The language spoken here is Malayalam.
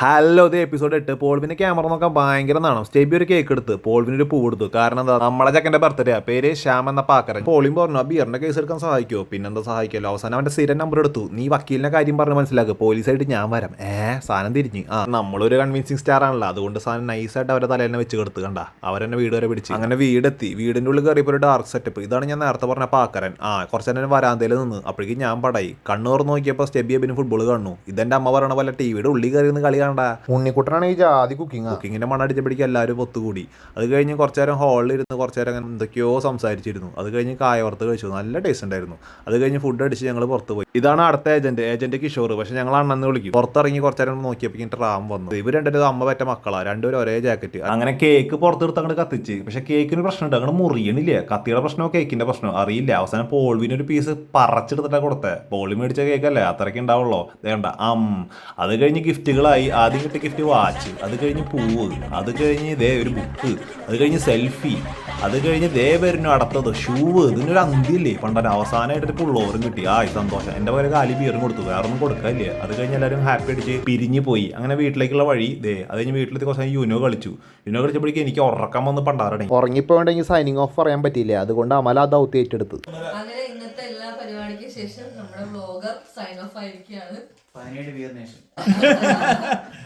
ഹലോ ഇത് എപ്പിസോഡ് എട്ട്. പോൾവിന് ക്യാമറ നോക്കാൻ ഭയങ്കര നാണം. സ്റ്റെബി ഒരു കേക്ക് എടുത്ത് പോൾവിന് ഒരു പൂ കൊടുത്തു കാരണം എന്താ? നമ്മളെ ചെക്കന്റെ ബർത്ത്ഡേ പേര് ശ്യാം എന്ന പാക്കരൻ. പോളിയും പറഞ്ഞു? ആ ബിയറിന്റെ കേസ് എടുക്കാൻ സഹായിക്കുമോ പിന്നെന്താ സഹായിക്കുമല്ലോ അവസാനം അവന്റെ സ്ഥിരം നമ്പർ എടുത്തു. നീ വക്കീലിന്റെ കാര്യം പറഞ്ഞ് മനസ്സിലാക്കുക പോലീസായിട്ട് ഞാൻ വരാം. ഏ സാധനം തിരിഞ്ഞ്. ആ നമ്മളൊരു കൺവിൻസിങ് സ്റ്റാർ ആണല്ലോ. അതുകൊണ്ട് സാധനം നൈസായിട്ട് അവരെ തലേനെ വെച്ച് കൊടുത്ത്. കണ്ട? അവരെന്നെ വീട് വരെ പിടിച്ച്. അങ്ങനെ വീടെത്തി. വീടിന്റെ ഉള്ളിൽ കയറിയപ്പോൾ ഒരു ഡാർക്ക് സെറ്റപ്പ് ഇതാണ് ഞാൻ നേരത്തെ പറഞ്ഞ പാക്കരൻ. ആ കുറച്ച് നേരം വരാന്തയിൽ നിന്ന്. അപ്പോഴേക്കും ഞാൻ പടായി കണ്ണൂർ നോക്കിയപ്പോൾ സ്റ്റെബി അബിന് ഫുട്ബോൾ കാണുന്നു. ഇതെന്റെ അമ്മ പറയണ പോലെ ടിവിയുടെ ഉള്ളിൽ കയറി കളി കാണണ്ട ഉണ്ണിക്കുട്ടനാണ് ഈ ജാതി കുക്കിംഗ് കുക്കിങ്ങിന്റെ മണ്ണടിച്ചപ്പോഴേക്കും എല്ലാവരും ഒത്തുകൂടി. അത് കഴിഞ്ഞ് കുറച്ചു നേരം ഹാളിൽ ഇരുന്ന് കുറച്ചു നേരം അങ്ങനെ എന്തൊക്കെയോ സംസാരിച്ചിരുന്നു. അത് കഴിഞ്ഞ് കായവർത്ത് കഴിച്ചു. നല്ല ടേസ്റ്റ് ഉണ്ടായിരുന്നു. അത് കഴിഞ്ഞ് ഫുഡ് അടിച്ച് ഞങ്ങൾ പുറത്ത് പോയി. ഇതാണ് അടുത്ത ഏജന്റ് ഏജന്റ് കിഷോർ പക്ഷെ ഞങ്ങൾ അണ്ണെന്ന് വിളിക്കും. പുറത്തിറങ്ങി കുറച്ചു നേരം നോക്കിയപ്പോൾ റാം വന്നു. ഇവർ രണ്ടുപേരും അമ്മ പറ്റ മക്കളാ. രണ്ടുപേരും ഒരേ ജാക്കറ്റ് അങ്ങനെ കേക്ക് പുറത്തെടുത്ത് അങ്ങോട്ട് കത്തിച്ച്. പക്ഷെ കേക്കിന് പ്രശ്നമുണ്ട്. അങ്ങനെ മുറിയണില്ല. കത്തിയുടെ പ്രശ്നമോ കേക്കിന്റെ പ്രശ്നമോ? അറിയില്ല. അവസാനം പോൾവിന് ഒരു പീസ് പറച്ചെടുത്തിട്ടാണ് കൊടുത്തേ. പോളി മേടിച്ച കേക്കല്ലേ അത്രയ്ക്ക് ഉണ്ടാവുള്ളൂ. വേണ്ട. അം അത് കഴിഞ്ഞ് ഗിഫ്റ്റുകളായി ആദ്യം കിട്ടിയ ഗിഫ്റ്റ് വാച്ച് അത് കഴിഞ്ഞ് പൂവ് അത് കഴിഞ്ഞ് ഇതേ ഒരു ബുക്ക് അത് കഴിഞ്ഞ് സെൽഫി അത് കഴിഞ്ഞ് ദേ വരുന്നു അടുത്തത് ഷൂവ് ഒരു അന്തിയില്ലേ? പണ്ടൊരു അവസാനമായിട്ട് ഒരു പുള്ളോറും കിട്ടി. ആ സന്തോഷം. എന്റെ പോലെ കാലി ബിയറും കൊടുത്തു. വേറെ ഒന്നും കൊടുക്കാല്ലേ അത് കഴിഞ്ഞ് എല്ലാവരും ഹാപ്പി അടിച്ച് പിരിഞ്ഞു പോയി. അങ്ങനെ വീട്ടിലേക്കുള്ള വഴി ദേ അത് കഴിഞ്ഞ് വീട്ടിലെത്തി കുറച്ച് യുനോ കളിച്ചു. യുനോ കളിച്ചപ്പോഴേക്കും എനിക്ക് ഉറക്കം വന്ന് പണ്ടാറടങ്ങി. ഉറങ്ങിപ്പോണ്ടെങ്കിൽ സൈനിങ് ഓഫ് പറയാൻ പറ്റിയില്ല? അതുകൊണ്ട് അമല ആ ദൗത്യം ഏറ്റെടുത്ത് പരിപാടിക്കും ശേഷം നമ്മുടെ വ്ലോഗർ സൈൻ ഓഫ് ആയിരിക്കുകയാണ്. പതിനേഴ് വിയർ നേഷൻ.